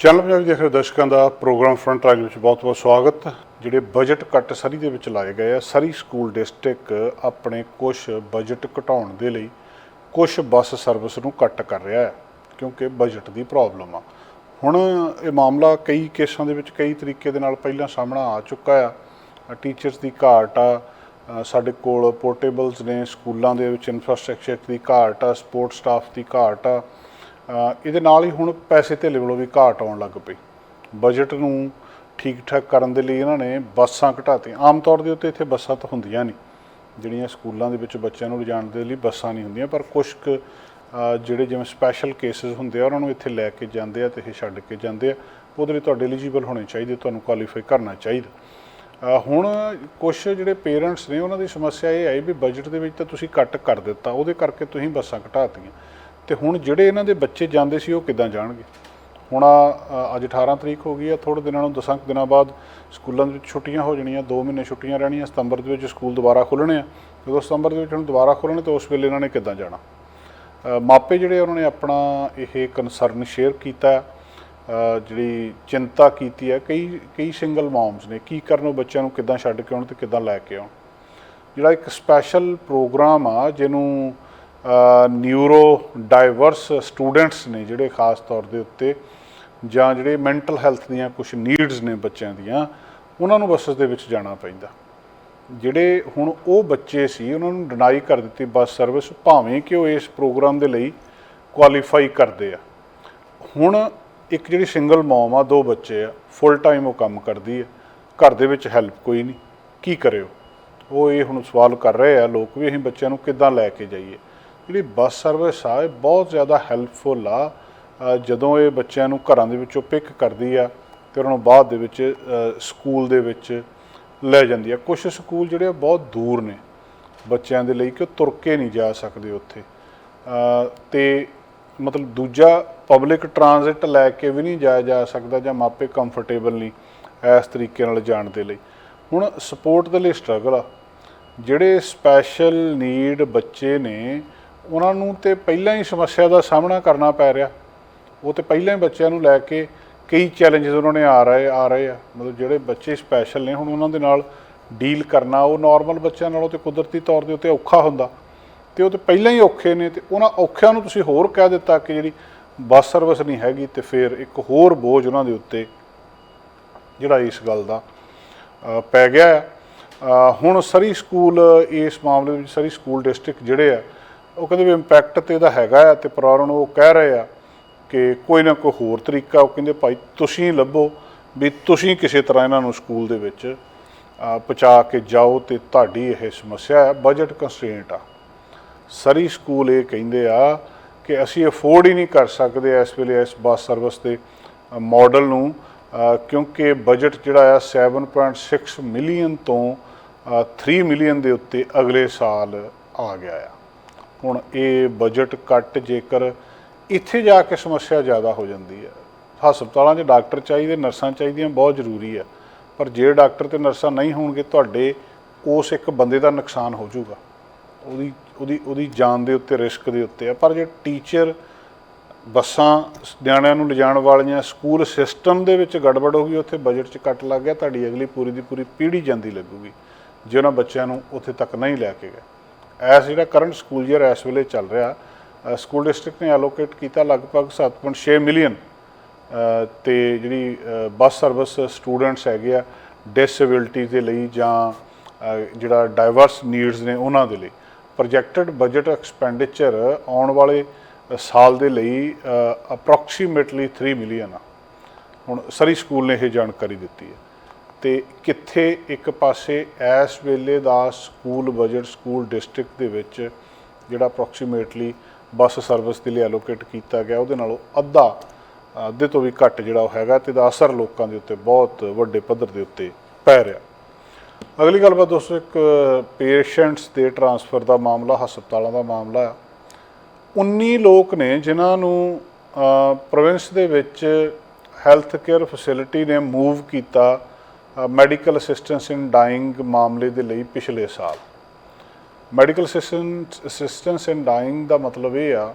Channel Punjabi ਦੇਖ ਰਹੇ ਦਰਸ਼ਕਾਂ ਦਾ ਪ੍ਰੋਗਰਾਮ ਫਰੰਟ ਲਾਈਨ ਵਿੱਚ ਬਹੁਤ-ਬਹੁਤ ਸਵਾਗਤ। ਜਿਹੜੇ ਬਜਟ ਕੱਟ ਸਰੀ ਦੇ ਵਿੱਚ ਲਾਏ ਗਏ ਆ, ਸਰੀ ਸਕੂਲ ਡਿਸਟ੍ਰਿਕਟ ਆਪਣੇ ਕੁਝ ਬਜਟ ਘਟਾਉਣ ਦੇ ਲਈ ਕੁਝ ਬੱਸ ਸਰਵਿਸ ਨੂੰ ਕੱਟ ਕਰ ਰਿਹਾ ਹੈ, ਕਿਉਂਕਿ ਬਜਟ ਦੀ ਪ੍ਰੋਬਲਮ ਆ। ਹੁਣ ਇਹ ਮਾਮਲਾ ਕਈ ਕੇਸਾਂ ਦੇ ਵਿੱਚ ਕਈ ਤਰੀਕੇ ਦੇ ਨਾਲ ਪਹਿਲਾਂ ਸਾਹਮਣਾ ਆ ਚੁੱਕਾ ਆ। ਟੀਚਰਸ ਦੀ ਘਾਟ ਆ ਸਾਡੇ ਕੋਲ ਪੋਰਟੇਬਲਸ ਨੇ, ਸਕੂਲਾਂ ਦੇ ਵਿੱਚ ਇਨਫਰਾਸਟ੍ਰਕਚਰ ਦੀ ਘਾਟ ਆ ਸਪੋਰਟ ਸਟਾਫ ਦੀ ਘਾਟ ਆ। ਇਹਦੇ ਨਾਲ ਹੀ ਹੁਣ ਪੈਸੇ ਧੇਲੇ ਵੱਲੋਂ ਵੀ ਘਾਟ ਆਉਣ ਲੱਗ ਪਈ। ਬਜਟ ਨੂੰ ਠੀਕ ਠਾਕ ਕਰਨ ਦੇ ਲਈ ਇਹਨਾਂ ਨੇ ਬੱਸਾਂ ਘਟਾਤੀਆਂ। ਆਮ ਤੌਰ ਦੇ ਉੱਤੇ ਇੱਥੇ ਬੱਸਾਂ ਤਾਂ ਹੁੰਦੀਆਂ ਨਹੀਂ। ਜਿਹੜੀਆਂ ਸਕੂਲਾਂ ਦੇ ਵਿੱਚ ਬੱਚਿਆਂ ਨੂੰ ਲਿਜਾਣ ਦੇ ਲਈ ਬੱਸਾਂ ਨਹੀਂ ਹੁੰਦੀਆਂ, ਪਰ ਕੁਝ ਕੁ ਜਿਹੜੇ ਜਿਵੇਂ ਸਪੈਸ਼ਲ ਕੇਸਿਸ ਹੁੰਦੇ ਆ, ਉਹਨਾਂ ਨੂੰ ਇੱਥੇ ਲੈ ਕੇ ਜਾਂਦੇ ਆ ਤੇ ਇਹ ਛੱਡ ਕੇ ਜਾਂਦੇ ਆ। ਉਹਦੇ ਲਈ ਤੁਹਾਡੇ ਐਲੀਜੀਬਲ ਹੋਣੇ ਚਾਹੀਦੇ, ਤੁਹਾਨੂੰ ਕੁਆਲੀਫਾਈ ਕਰਨਾ ਚਾਹੀਦਾ। ਹੁਣ ਕੁਝ ਜਿਹੜੇ ਪੇਰੈਂਟਸ ਨੇ, ਉਹਨਾਂ ਦੀ ਸਮੱਸਿਆ ਇਹ ਆਈ ਵੀ ਬਜਟ ਦੇ ਵਿੱਚ ਤਾਂ ਤੁਸੀਂ ਕੱਟ ਕਰ ਦਿੱਤਾ। ਉਹਦੇ ਕਰਕੇ ਤੁਸੀਂ ਬੱਸਾਂ ਘਟਾਤੀਆਂ। ਤੇ ਹੁਣ ਜਿਹੜੇ ਇਹਨਾਂ ਦੇ ਬੱਚੇ ਜਾਂਦੇ ਸੀ, ਉਹ ਕਿੱਦਾਂ ਜਾਣਗੇ? ਹੁਣ ਅੱਜ 18 ਤਰੀਕ ਹੋ ਗਈ ਆ ਥੋੜੇ ਦਿਨਾਂ ਨੂੰ ਦਸਾਂ ਕੁ ਦਿਨਾਂ ਬਾਅਦ ਸਕੂਲਾਂ ਦੇ ਵਿੱਚ ਛੁੱਟੀਆਂ ਹੋ ਜਾਣੀਆਂ 2 ਮਹੀਨੇ ਛੁੱਟੀਆਂ ਰਹਿਣੀਆਂ, ਸਤੰਬਰ ਦੇ ਵਿੱਚ ਸਕੂਲ ਦੁਬਾਰਾ ਖੁੱਲ੍ਹਣੇ ਆ। ਜਦੋਂ ਸਤੰਬਰ ਦੇ ਵਿੱਚ ਹੁਣ ਦੁਬਾਰਾ ਖੁੱਲ੍ਹਣੇ, ਤਾਂ ਉਸ ਵੇਲੇ ਇਹਨਾਂ ਨੇ ਕਿੱਦਾਂ ਜਾਣਾ? ਮਾਪੇ ਜਿਹੜੇ ਉਹਨਾਂ ਨੇ ਆਪਣਾ ਇਹ ਕਨਸਰਨ ਸ਼ੇਅਰ ਕੀਤਾ ਜਿਹੜੀ ਚਿੰਤਾ ਕੀਤੀ ਹੈ, ਕਈ ਕਈ ਸਿੰਗਲ ਮੌਮਸ ਨੇ, ਕੀ ਕਰਨ ਉਹ ਬੱਚਿਆਂ ਨੂੰ ਕਿੱਦਾਂ ਛੱਡ ਕੇ ਆਉਣ ਤੇ ਕਿੱਦਾਂ ਲੈ ਕੇ ਆਉਣ? ਜਿਹੜਾ ਇੱਕ ਸਪੈਸ਼ਲ ਪ੍ਰੋਗਰਾਮ ਆ, ਜਿਹਨੂੰ ਨਿਊਰੋ ਡਾਈਵਰਸ ਸਟੂਡੈਂਟਸ ਨੇ ਜਿਹੜੇ ਖਾਸ ਤੌਰ ਦੇ ਉੱਤੇ ਜਾਂ ਜਿਹੜੇ ਮੈਂਟਲ ਹੈਲਥ ਦੀਆਂ ਕੁਝ ਨੀਡਸ ਨੇ ਬੱਚਿਆਂ ਦੀਆਂ, ਉਹਨਾਂ ਨੂੰ ਬੱਸਸ ਦੇ ਵਿੱਚ ਜਾਣਾ ਪੈਂਦਾ। ਜਿਹੜੇ ਹੁਣ ਉਹ ਬੱਚੇ ਸੀ, ਉਹਨਾਂ ਨੂੰ ਡਿਨਾਈ ਕਰ ਦਿੱਤੀ ਬੱਸ ਸਰਵਿਸ ਭਾਵੇਂ ਕਿ ਉਹ ਇਸ ਪ੍ਰੋਗਰਾਮ ਦੇ ਲਈ ਕੁਆਲੀਫਾਈ ਕਰਦੇ ਆ। ਹੁਣ ਇੱਕ ਜਿਹੜੀ ਸਿੰਗਲ ਮੌਮ ਆ, ਦੋ ਬੱਚੇ ਆ ਫੁੱਲ ਟਾਈਮ ਉਹ ਕੰਮ ਕਰਦੀ ਆ। ਘਰ ਦੇ ਵਿੱਚ ਹੈਲਪ ਕੋਈ ਨਹੀਂ, ਕੀ ਕਰਿਓ ਉਹ ਇਹ ਹੁਣ ਸਵਾਲ ਕਰ ਰਹੇ ਆ, ਲੋਕ ਵੀ ਅਸੀਂ ਬੱਚਿਆਂ ਨੂੰ ਕਿੱਦਾਂ ਲੈ ਕੇ ਜਾਈਏ? ਜਿਹੜੀ ਬੱਸ ਸਰਵਿਸ ਆ ਇਹ ਬਹੁਤ ਜ਼ਿਆਦਾ ਹੈਲਪਫੁਲ ਆ ਜਦੋਂ ਇਹ ਬੱਚਿਆਂ ਨੂੰ ਘਰਾਂ ਦੇ ਵਿੱਚੋਂ ਪਿਕ ਕਰਦੀ ਆ ਤੇ ਉਹਨਾਂ ਨੂੰ ਬਾਅਦ ਦੇ ਵਿੱਚ ਸਕੂਲ ਦੇ ਵਿੱਚ ਲੈ ਜਾਂਦੀ ਆ। ਕੁਝ ਸਕੂਲ ਜਿਹੜੇ ਆ ਬਹੁਤ ਦੂਰ ਨੇ ਬੱਚਿਆਂ ਦੇ ਲਈ ਕਿ ਉਹ ਤੁਰ ਕੇ ਨਹੀਂ ਜਾ ਸਕਦੇ ਉੱਥੇ। ਅ, ਤੇ ਮਤਲਬ ਦੂਜਾ ਪਬਲਿਕ ਟਰਾਂਜ਼ਿਟ ਲੈ ਕੇ ਵੀ ਨਹੀਂ ਜਾਇਆ ਜਾ ਸਕਦਾ ਜਾਂ ਮਾਪੇ ਕੰਫਰਟੇਬਲ ਨਹੀਂ ਇਸ ਤਰੀਕੇ ਨਾਲ ਜਾਣ ਦੇ ਲਈ। ਹੁਣ ਸਪੋਰਟ ਦੇ ਲਈ ਸਟਰਗਲ ਆ। ਜਿਹੜੇ ਸਪੈਸ਼ਲ ਨੀਡ ਬੱਚੇ ਨੇ ਉਹਨਾਂ ਨੂੰ ਤੇ ਪਹਿਲਾਂ ਹੀ ਸਮੱਸਿਆ ਦਾ ਸਾਹਮਣਾ ਕਰਨਾ ਪੈ ਰਿਹਾ। ਉਹ ਤੇ ਪਹਿਲਾਂ ਹੀ ਬੱਚਿਆਂ ਨੂੰ ਲੈ ਕੇ ਕਈ ਚੈਲੰਜਸ ਉਹਨਾਂ ਨੇ ਆ ਰਹੇ ਆ ਰਹੇ ਆ। ਮਤਲਬ ਜਿਹੜੇ ਬੱਚੇ ਸਪੈਸ਼ਲ ਨੇ, ਹੁਣ ਉਹਨਾਂ ਦੇ ਨਾਲ ਡੀਲ ਕਰਨਾ, ਉਹ ਨਾਰਮਲ ਬੱਚਿਆਂ ਨਾਲੋਂ ਤੇ ਕੁਦਰਤੀ ਤੌਰ ਦੇ ਉੱਤੇ ਔਖਾ ਹੁੰਦਾ। ਤੇ ਉਹ ਤੇ ਪਹਿਲਾਂ ਹੀ ਔਖੇ ਨੇ ਤੇ ਉਹਨਾਂ ਔਖਿਆਂ ਨੂੰ ਤੁਸੀਂ ਹੋਰ ਕਹਿ ਦਿੱਤਾ ਕਿ ਜਿਹੜੀ ਬੱਸ ਸਰਵਿਸ ਨਹੀਂ ਹੈਗੀ ਤੇ ਫਿਰ ਇੱਕ ਹੋਰ ਬੋਝ ਉਹਨਾਂ ਦੇ ਉੱਤੇ ਜਿਹੜਾ ਇਸ ਗੱਲ ਦਾ ਪੈ ਗਿਆ ਹੈ। ਹੁਣ ਸਰੀ ਸਕੂਲ, ਇਸ ਮਾਮਲੇ ਵਿੱਚ ਸਰੀ ਸਕੂਲ ਡਿਸਟ੍ਰਿਕਟ ਜਿਹੜੇ ਆ ਉਹ ਕਹਿੰਦੇ ਵੀ ਇੰਪੈਕਟ ਤੇ ਇਹਦਾ ਹੈਗਾ ਆ ਤੇ ਪਰਿਵਾਰਾਂ ਨੂੰ ਉਹ ਕਹਿ ਰਹੇ ਆ ਕਿ ਕੋਈ ਨਾ ਕੋਈ ਹੋਰ ਤਰੀਕਾ ਉਹ ਕਹਿੰਦੇ ਭਾਈ ਤੁਸੀਂ ਲੱਭੋ ਵੀ ਤੁਸੀਂ ਕਿਸੇ ਤਰ੍ਹਾਂ ਇਹਨਾਂ ਨੂੰ ਸਕੂਲ ਦੇ ਵਿੱਚ ਪਹੁੰਚਾ ਕੇ ਜਾਓ ਤੇ ਤੁਹਾਡੀ ਇਹ ਸਮੱਸਿਆ ਹੈ ਬਜਟ ਕੰਸਟ੍ਰੇਂਟ ਆ। ਸਰੀ ਸਕੂਲ ਇਹ ਕਹਿੰਦੇ ਆ ਕਿ ਅਸੀਂ ਅਫੋਰਡ ਹੀ ਨਹੀਂ ਕਰ ਸਕਦੇ ਇਸ ਵੇਲੇ ਇਸ ਬੱਸ ਸਰਵਿਸ ਦੇ ਮਾਡਲ ਨੂੰ ਕਿਉਂਕਿ ਬਜਟ ਜਿਹੜਾ ਆ 7.6 ਮਿਲੀਅਨ ਤੋਂ ਅ, 3 ਮਿਲੀਅਨ ਦੇ ਉੱਤੇ ਅਗਲੇ ਸਾਲ ਆ ਗਿਆ ਆ। ਹੁਣ ਇਹ ਬਜਟ ਕੱਟ ਜੇਕਰ ਇੱਥੇ ਜਾ ਕੇ ਸਮੱਸਿਆ ਜ਼ਿਆਦਾ ਹੋ ਜਾਂਦੀ ਹੈ। ਹਸਪਤਾਲਾਂ 'ਚ ਡਾਕਟਰ ਚਾਹੀਦੇ, ਨਰਸਾਂ ਚਾਹੀਦੀਆਂ ਬਹੁਤ ਜ਼ਰੂਰੀ ਆ ਪਰ ਜੇ ਡਾਕਟਰ ਤੇ ਨਰਸਾਂ ਨਹੀਂ ਹੋਣਗੇ, ਤੁਹਾਡੇ ਉਸ ਇੱਕ ਬੰਦੇ ਦਾ ਨੁਕਸਾਨ ਹੋ ਜਾਊਗਾ। ਉਹਦੀ ਉਹਦੀ ਉਹਦੀ ਜਾਨ ਦੇ ਉੱਤੇ ਰਿਸਕ ਦੇ ਉੱਤੇ ਆ ਪਰ ਜੇ ਟੀਚਰ ਬੱਸਾਂ ਨਿਆਣਿਆਂ ਨੂੰ ਲਿਜਾਣ ਵਾਲੀਆਂ ਸਕੂਲ ਸਿਸਟਮ ਦੇ ਵਿੱਚ ਗੜਬੜ ਹੋ ਗਈ, ਉੱਥੇ ਬਜਟ 'ਚ ਕੱਟ ਲੱਗ ਗਿਆ, ਤੁਹਾਡੀ ਅਗਲੀ ਪੂਰੀ ਦੀ ਪੂਰੀ ਪੀੜ੍ਹੀ ਜਾਂਦੀ ਲੱਗੂਗੀ। ਜੇ ਉਹਨਾਂ ਬੱਚਿਆਂ ਨੂੰ ਉੱਥੇ ਤੱਕ ਨਹੀਂ ਲੈ ਕੇ ਗਏ। ਐਸ ਜਿਹੜਾ ਕਰੰਟ ਸਕੂਲ ਈਅਰ ਇਸ ਵੇਲੇ ਚੱਲ ਰਿਹਾ ਸਕੂਲ ਡਿਸਟ੍ਰਿਕਟ ਨੇ ਐਲੋਕੇਟ ਕੀਤਾ ਲਗਭਗ 7.6 ਮਿਲੀਅਨ ਅ, ਤੇ ਜਿਹੜੀ ਬੱਸ ਸਰਵਿਸ ਸਟੂਡੈਂਟਸ ਹੈਗੇ ਆ ਡਿਸੇਬਿਲਟੀ ਦੇ ਲਈ ਜਾਂ ਜਿਹੜਾ ਡਾਈਵਰਸ ਨੀਡਸ ਨੇ ਉਹਨਾਂ ਦੇ ਲਈ। ਪ੍ਰੋਜੈਕਟਡ ਬਜਟ ਐਕਸਪੈਂਡੀਚਰ ਆਉਣ ਵਾਲੇ ਸਾਲ ਦੇ ਲਈ ਅਪਰੋਕਸੀਮੇਟਲੀ 3 ਮਿਲੀਅਨ ਆ। ਹੁਣ ਸਰੀ ਸਕੂਲ ਨੇ ਇਹ ਜਾਣਕਾਰੀ ਦਿੱਤੀ ਹੈ। ਤੇ ਕਿੱਥੇ ਇੱਕ ਪਾਸੇ ਇਸ ਵੇਲੇ ਦਾ ਸਕੂਲ ਬਜਟ ਸਕੂਲ ਡਿਸਟ੍ਰਿਕਟ ਦੇ ਵਿੱਚ ਜਿਹੜਾ ਅਪਰੋਕਸੀਮੇਟਲੀ ਬੱਸ ਸਰਵਿਸ ਦੇ ਲਈ ਐਲੋਕੇਟ ਕੀਤਾ ਗਿਆ, ਉਹਦੇ ਨਾਲੋਂ ਅੱਧਾ, ਅੱਧੇ ਤੋਂ ਵੀ ਘੱਟ ਜਿਹੜਾ ਉਹ ਹੈਗਾ ਤੇ ਦਾ ਅਸਰ ਲੋਕਾਂ ਦੇ ਉੱਤੇ ਬਹੁਤ ਵੱਡੇ ਪੱਧਰ ਦੇ ਉੱਤੇ ਪੈ ਰਿਹਾ। ਅਗਲੀ ਗੱਲਬਾਤ ਦੋਸਤੋ, ਇੱਕ ਪੇਸ਼ੈਂਟਸ ਦੇ ਟਰਾਂਸਫਰ ਦਾ ਮਾਮਲਾ, ਹਸਪਤਾਲਾਂ ਦਾ ਮਾਮਲਾ ਆ। 19 ਲੋਕ ਨੇ ਜਿਨ੍ਹਾਂ ਨੂੰ ਪ੍ਰੋਵਿੰਸ ਦੇ ਵਿੱਚ ਹੈਲਥ ਕੇਅਰ ਫੈਸਿਲਿਟੀ ਨੇ ਮੂਵ ਕੀਤਾ ਮੈਡੀਕਲ ਅਸਿਸਟੈਂਸ ਇਨ ਡਾਈਂਗ ਮਾਮਲੇ ਦੇ ਲਈ ਪਿਛਲੇ ਸਾਲ। ਮੈਡੀਕਲ ਅਸਿਸਟੈਂਸ ਇਨ ਡਾਈਂਗ ਦਾ ਮਤਲਬ ਇਹ ਆ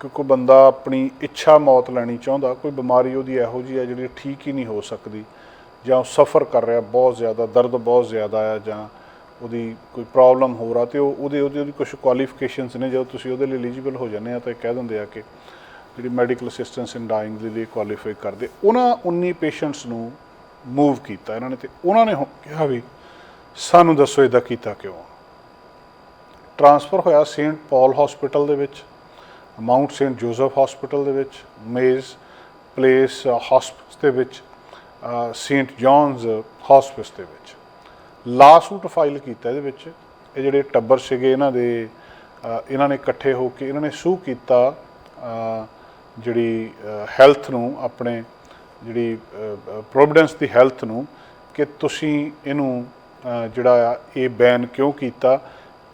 ਕਿ ਕੋਈ ਬੰਦਾ ਆਪਣੀ ਇੱਛਾ ਮੌਤ ਲੈਣੀ ਚਾਹੁੰਦਾ, ਕੋਈ ਬਿਮਾਰੀ ਉਹਦੀ ਇਹੋ ਜਿਹੀ ਹੈ ਜਿਹੜੀ ਠੀਕ ਹੀ ਨਹੀਂ ਹੋ ਸਕਦੀ ਜਾਂ ਉਹ ਸਫਰ ਕਰ ਰਿਹਾ, ਬਹੁਤ ਜ਼ਿਆਦਾ ਦਰਦ ਬਹੁਤ ਜ਼ਿਆਦਾ ਆ ਜਾਂ ਉਹਦੀ ਕੋਈ ਪ੍ਰੋਬਲਮ ਹੋ ਰਹਾ ਤੇ ਉਹ ਉਹਦੇ ਉਹਦੇ, ਉਹਦੀ ਕੁਝ ਕੁਆਲੀਫਿਕੇਸ਼ਨਸ ਨੇ, ਜਦੋਂ ਤੁਸੀਂ ਉਹਦੇ ਲਈ ਐਲੀਜੀਬਲ ਹੋ ਜਾਂਦੇ ਆ ਤਾਂ ਇਹ ਕਹਿ ਦਿੰਦੇ ਆ ਕਿ ਜਿਹੜੀ ਮੈਡੀਕਲ ਅਸਿਸਟੈਂਸ ਇਨ ਡਾਈਂਗ ਦੇ ਲਈ ਕੁਆਲੀਫਾਈ ਕਰਦੇ। ਉਹਨਾਂ 19 ਪੇਸ਼ੈਂਟਸ ਨੂੰ ਮੂਵ ਕੀਤਾ ਇਹਨਾਂ ਨੇ ਤੇ ਉਹਨਾਂ ਨੇ ਹੁਣ ਕਿਹਾ ਵੀ ਸਾਨੂੰ ਦੱਸੋ ਇਹਦਾ ਕੀਤਾ ਕਿਉਂ? ਟ੍ਰਾਂਸਫਰ ਹੋਇਆ ਸੇਂਟ ਪਾਲ ਹਸਪੀਟਲ ਦੇ ਵਿੱਚ ਮਾਊਂਟ ਸੇਂਟ ਜੋਸਫ ਹਸਪੀਟਲ ਦੇ ਵਿੱਚ ਮੇਜ਼ ਪਲੇਸ ਹਸਪੀਟਲ ਦੇ ਵਿੱਚ ਸੇਂਟ ਜੌਨਸ ਹਸਪੀਟਲ ਦੇ ਵਿੱਚ। ਲਾਸੂਟ ਫਾਈਲ ਕੀਤਾ ਇਹਦੇ ਵਿੱਚ। ਇਹ ਜਿਹੜੇ ਟੱਬਰ ਸੀਗੇ ਇਹਨਾਂ ਦੇ ਇਹਨਾਂ ਨੇ ਇਕੱਠੇ ਹੋ ਕੇ ਇਹਨਾਂ ਨੇ ਸੂ ਕੀਤਾ ਜਿਹੜੀ ਹੈਲਥ ਨੂੰ ਆਪਣੇ ਜਿਹੜੀ ਪ੍ਰੋਵੀਡੈਂਸ ਦੀ ਹੈਲਥ ਨੂੰ ਕਿ ਤੁਸੀਂ ਇਹਨੂੰ ਜਿਹੜਾ ਆ, ਇਹ ਬੈਨ ਕਿਉਂ ਕੀਤਾ?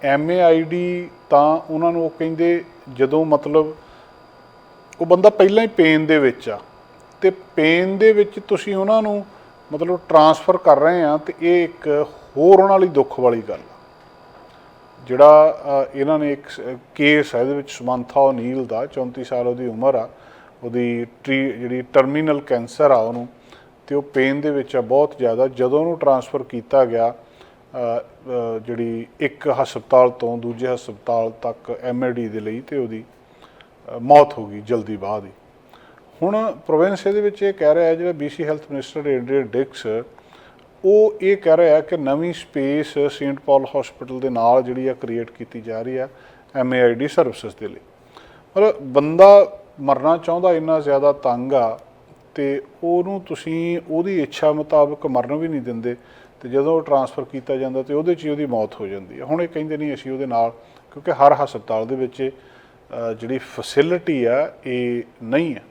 ਐਮਏਆਈਡੀ ਤਾਂ ਉਹਨਾਂ ਨੂੰ ਉਹ ਕਹਿੰਦੇ ਜਦੋਂ ਮਤਲਬ ਉਹ ਬੰਦਾ ਪਹਿਲਾਂ ਹੀ ਪੇਨ ਦੇ ਵਿੱਚ ਆ, ਤੇ ਪੇਨ ਦੇ ਵਿੱਚ ਤੁਸੀਂ ਉਹਨਾਂ ਨੂੰ ਮਤਲਬ ਟਰਾਂਸਫਰ ਕਰ ਰਹੇ ਆ ਤੇ ਇਹ ਇੱਕ ਹੋਰ ਉਹਨਾਂ ਲਈ ਦੁੱਖ ਵਾਲੀ ਗੱਲ ਆ। ਜਿਹੜਾ ਇਹਨਾਂ ਨੇ ਇੱਕ ਕੇਸ ਹੈ ਇਹਦੇ ਵਿੱਚ ਸਮੰਥਾ ਓਨੀਲ ਦਾ 34 ਸਾਲ ਉਹਦੀ ਉਮਰ ਆ ਉਹਦੀ ਟ੍ਰੀ ਜਿਹੜੀ ਟਰਮੀਨਲ ਕੈਂਸਰ ਆ ਉਹਨੂੰ, ਤੇ ਉਹ ਪੇਨ ਦੇ ਵਿੱਚ ਆ ਬਹੁਤ ਜ਼ਿਆਦਾ। ਜਦੋਂ ਉਹਨੂੰ ਟਰਾਂਸਫਰ ਕੀਤਾ ਗਿਆ ਜਿਹੜੀ ਇੱਕ ਹਸਪਤਾਲ ਤੋਂ ਦੂਜੇ ਹਸਪਤਾਲ ਤੱਕ ਐਮਏਡੀ ਦੇ ਲਈ ਤੇ ਉਹਦੀ ਮੌਤ ਹੋ ਗਈ ਜਲਦੀ ਬਾਅਦ ਹੀ। ਹੁਣ ਪ੍ਰੋਵਿੰਸ ਇਹਦੇ ਵਿੱਚ ਇਹ ਕਹਿ ਰਿਹਾ ਹੈ, ਜਿਹੜਾ BC health minister Adrian Dix ਉਹ ਇਹ ਕਹਿ ਰਿਹਾ ਹੈ ਕਿ ਨਵੀਂ ਸਪੇਸ ਸੇਂਟ ਪਾਲ ਹਸਪੀਟਲ ਦੇ ਨਾਲ ਜਿਹੜੀ ਆ ਕ੍ਰੀਏਟ ਕੀਤੀ ਜਾ ਰਹੀ ਆ ਐਮਏਆਈਡੀ ਸਰਵਿਸਿਜ਼ ਦੇ ਲਈ। ਮਤਲਬ ਬੰਦਾ ਮਰਨਾ ਚਾਹੁੰਦਾ, ਇੰਨਾ ਜ਼ਿਆਦਾ ਤੰਗ ਆ, ਤੇ ਉਹਨੂੰ ਤੁਸੀਂ, ਉਹਦੀ ਇੱਛਾ ਮੁਤਾਬਕ ਮਰਨ ਵੀ ਨਹੀਂ ਦਿੰਦੇ, ਤੇ ਜਦੋਂ ਉਹ ਟਰਾਂਸਫਰ ਕੀਤਾ ਜਾਂਦਾ, ਤੇ ਉਹਦੇ 'ਚ ਹੀ ਉਹਦੀ ਮੌਤ ਹੋ ਜਾਂਦੀ ਹੈ ਹੁਣ ਇਹ ਕਹਿੰਦੇ ਨਹੀਂ ਅਸੀਂ ਉਹਦੇ ਨਾਲ, ਕਿਉਂਕਿ ਹਰ ਹਸਪਤਾਲ ਦੇ ਵਿੱਚ ਜਿਹੜੀ ਫੈਸਿਲਿਟੀ ਆ, ਇਹ ਨਹੀਂ ਹੈ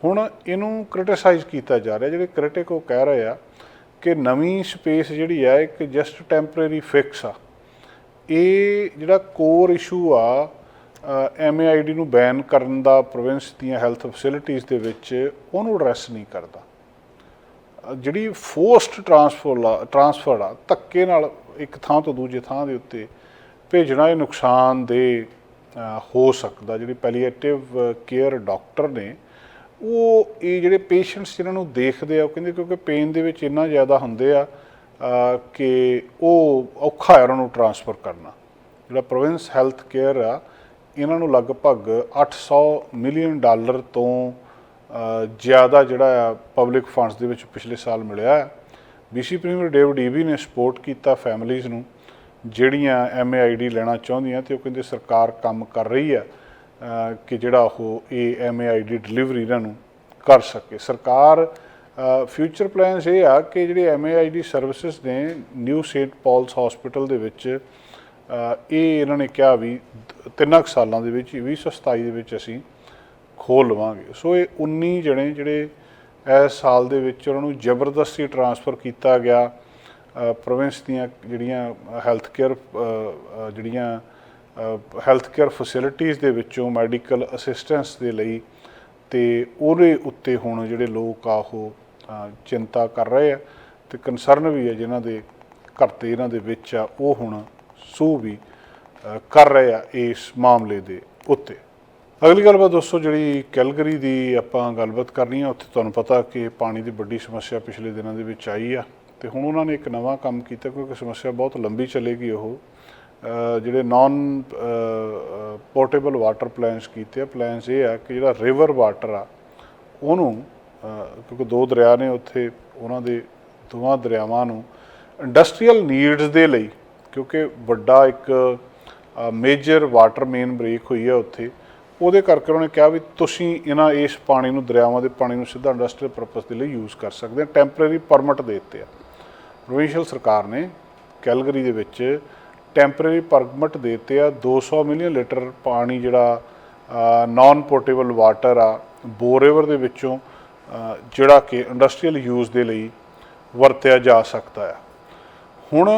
ਹੁਣ ਇਹਨੂੰ ਕ੍ਰਿਟਿਸਾਈਜ਼ ਕੀਤਾ ਜਾ ਰਿਹਾ, ਜਿਹੜੇ ਕ੍ਰਿਟਿਕ ਉਹ ਕਹਿ ਰਹੇ ਆ ਕਿ ਨਵੀਂ ਸਪੇਸ ਜਿਹੜੀ ਆ, ਇੱਕ ਜਸਟ ਟੈਂਪਰੇਰੀ ਫਿਕਸ ਆ। ਇਹ ਜਿਹੜਾ ਕੋਰ ਇਸ਼ੂ ਆ ਐਮਏਆਈਡੀ ਨੂੰ ਬੈਨ ਕਰਨ ਦਾ ਪ੍ਰੋਵਿੰਸ ਦੀਆਂ ਹੈਲਥ ਫੈਸਿਲਿਟੀਆਂ ਦੇ ਵਿੱਚ ਉਹਨੂੰ ਐਡਰੈਸ ਨਹੀਂ ਕਰਦਾ। ਜਿਹੜੀ ਫੋਰਸਟ ਟਰਾਂਸਫਰ ਟਰਾਂਸਫਰ ਆ, ਧੱਕੇ ਨਾਲ ਇੱਕ ਥਾਂ ਤੋਂ ਦੂਜੇ ਥਾਂ ਦੇ ਉੱਤੇ ਭੇਜਣਾ ਇਹ ਨੁਕਸਾਨ ਦੇ ਹੋ ਸਕਦਾ। ਜਿਹੜੀ ਪੈਲੀਏਟਿਵ ਕੇਅਰ ਡਾਕਟਰ ਨੇ, ਉਹ ਇਹ ਜਿਹੜੇ ਪੇਸ਼ੈਂਟਸ ਜਿਹਨਾਂ ਨੂੰ ਦੇਖਦੇ ਆ, ਉਹ ਕਹਿੰਦੇ ਕਿਉਂਕਿ ਪੇਨ ਦੇ ਵਿੱਚ ਇੰਨਾ ਜ਼ਿਆਦਾ ਹੁੰਦੇ ਆ ਕਿ ਉਹ ਔਖਾ ਹੈ ਉਹਨਾਂ ਨੂੰ ਟਰਾਂਸਫਰ ਕਰਨਾ। ਜਿਹੜਾ ਪ੍ਰੋਵਿੰਸ ਹੈਲਥ ਕੇਅਰ ਆ ਇਹਨਾਂ ਨੂੰ ਲਗਭਗ 800 ਮਿਲੀਅਨ ਡਾਲਰ ਤੋਂ ਜ਼ਿਆਦਾ ਜਿਹੜਾ ਆ ਪਬਲਿਕ ਫੰਡਸ ਦੇ ਵਿੱਚ ਪਿਛਲੇ ਸਾਲ ਮਿਲਿਆ ਹੈ। BC ਪ੍ਰੀਮੀਅਰ ਡੇਵਿਡ ਈਵੀ ਨੇ ਸਪੋਰਟ ਕੀਤਾ ਫੈਮਿਲੀਆਂ ਨੂੰ, ਜਿਹੜੀਆਂ ਐਮਏਆਈਡੀ ਲੈਣਾ ਚਾਹੁੰਦੀਆਂ ਤੇ ਉਹ ਕਹਿੰਦੇ ਸਰਕਾਰ ਕੰਮ ਕਰ ਰਹੀ ਆ ਕਿ ਜਿਹੜਾ ਉਹ ਇਹ ਐਮਏਆਈਡੀ ਡਿਲੀਵਰੀ ਇਹਨਾਂ ਨੂੰ ਕਰ ਸਕੇ। ਸਰਕਾਰ ਫਿਊਚਰ ਪਲਾਨਸ ਇਹ ਆ ਕਿ ਜਿਹੜੇ ਐਮਏਆਈਡੀ ਸਰਵਿਸਿਜ਼ ਨੇ ਨਿਊ ਸੇਂਟ ਪਾਲਸ ਹਸਪੀਟਲ ਦੇ ਵਿੱਚ ਇਹ ਇਹਨਾਂ ਨੇ ਕਿਹਾ ਵੀ ਦ- ਤਿੰਨਾਂ ਕੁ ਸਾਲਾਂ ਦੇ ਵਿੱਚ 2027 ਦੇ ਵਿੱਚ ਅਸੀਂ ਖੋਲ ਲਵਾਂਗੇ। ਸੋ ਇਹ 19 ਜਣੇ ਜਿਹੜੇ ਇਸ ਸਾਲ ਦੇ ਵਿੱਚ ਉਹਨਾਂ ਨੂੰ ਜ਼ਬਰਦਸਤੀ ਟਰਾਂਸਫਰ ਕੀਤਾ ਗਿਆ। ਪ੍ਰੋਵਿੰਸ ਦੀਆਂ ਜਿਹੜੀਆਂ ਹੈਲਥ ਕੇਅਰ ਜਿਹੜੀਆਂ ਹੈਲਥ ਕੇਅਰ ਫੈਸਿਲਿਟੀਆਂ ਦੇ ਵਿੱਚੋਂ ਮੈਡੀਕਲ ਅਸਿਸਟੈਂਸ ਦੇ ਲਈ ਤੇ ਉਹਦੇ ਉੱਤੇ ਹੁਣ ਜਿਹੜੇ ਲੋਕ ਆ ਉਹ ਚਿੰਤਾ ਕਰ ਰਹੇ ਆ ਤੇ ਕਨਸਰਨ ਵੀ ਹੈ ਜਿਨ੍ਹਾਂ ਦੇ ਘਰ ਤੇ ਇਹਨਾਂ ਦੇ ਵਿੱਚ ਆ, ਉਹ ਹੁਣ ਸੂ ਵੀ ਕਰ ਰਹੇ ਆ ਇਸ ਮਾਮਲੇ ਦੇ ਉੱਤੇ। ਅਗਲੀ ਗੱਲਬਾਤ ਦੋਸਤੋ, ਜਿਹੜੀ ਕੈਲਗਰੀ ਦੀ ਆਪਾਂ ਗੱਲਬਾਤ ਕਰਨੀ ਆ, ਉੱਥੇ ਤੁਹਾਨੂੰ ਪਤਾ ਕਿ ਪਾਣੀ ਦੀ ਵੱਡੀ ਸਮੱਸਿਆ ਪਿਛਲੇ ਦਿਨਾਂ ਦੇ ਵਿੱਚ ਆਈ ਆ। ਤੇ ਹੁਣ ਉਹਨਾਂ ਨੇ ਇੱਕ ਨਵਾਂ ਕੰਮ ਕੀਤਾ, ਕਿਉਂਕਿ ਸਮੱਸਿਆ ਬਹੁਤ ਲੰਬੀ ਚੱਲੇਗੀ ਉਹ। ਜਿਹੜੇ ਨਾਨ ਪੋਰਟੇਬਲ ਵਾਟਰ ਪਲਾਂਟਸ ਕੀਤੇ ਆ ਪਲਾਂਟਸ ਇਹ ਆ ਕਿ ਜਿਹੜਾ ਰਿਵਰ ਵਾਟਰ ਆ, ਉਹਨੂੰ ਕਿਉਂਕਿ ਦੋ ਦਰਿਆ ਨੇ ਉੱਥੇ, ਉਹਨਾਂ ਦੇ ਦੋਵਾਂ ਦਰਿਆਵਾਂ ਨੂੰ ਇੰਡਸਟਰੀਅਲ ਨੀਡਸ ਦੇ ਲਈ ਕਿਉਂਕਿ ਵੱਡਾ ਇੱਕ ਮੇਜਰ ਵਾਟਰ ਮੇਨ ਬ੍ਰੇਕ ਹੋਈ ਹੈ ਉੱਥੇ। ਉਹਦੇ ਕਰਕੇ ਉਹਨੇ ਕਿਹਾ ਵੀ ਤੁਸੀਂ ਇਹਨਾਂ ਇਸ ਪਾਣੀ ਨੂੰ, ਦਰਿਆਵਾਂ ਦੇ ਪਾਣੀ ਨੂੰ ਸਿੱਧਾ ਇੰਡਸਟਰੀਅਲ ਪਰਪਸ ਦੇ ਲਈ ਯੂਜ਼ ਕਰ ਸਕਦੇ ਆ ਟੈਂਪਰੇਰੀ ਪਰਮਿਟ ਦੇ ਦਿੱਤੇ ਆ। ਪ੍ਰੋਵਿੰਸ਼ੀਅਲ ਸਰਕਾਰ ਨੇ ਕੈਲਗਰੀ ਦੇ ਵਿੱਚ ਟੈਂਪਰੇਰੀ ਪਰਮਿਟ ਦੇ ਦਿੱਤੇ ਆ। 200 ਮਿਲੀਅਨ ਲੀਟਰ ਪਾਣੀ ਜਿਹੜਾ ਨਾਨ ਪੋਰਟੇਬਲ ਵਾਟਰ ਆ ਬੋਰ ਦੇ ਵਿੱਚੋਂ ਜਿਹੜਾ ਕਿ ਇੰਡਸਟਰੀਅਲ ਯੂਜ਼ ਦੇ ਲਈ ਵਰਤਿਆ ਜਾ ਸਕਦਾ ਆ। ਹੁਣ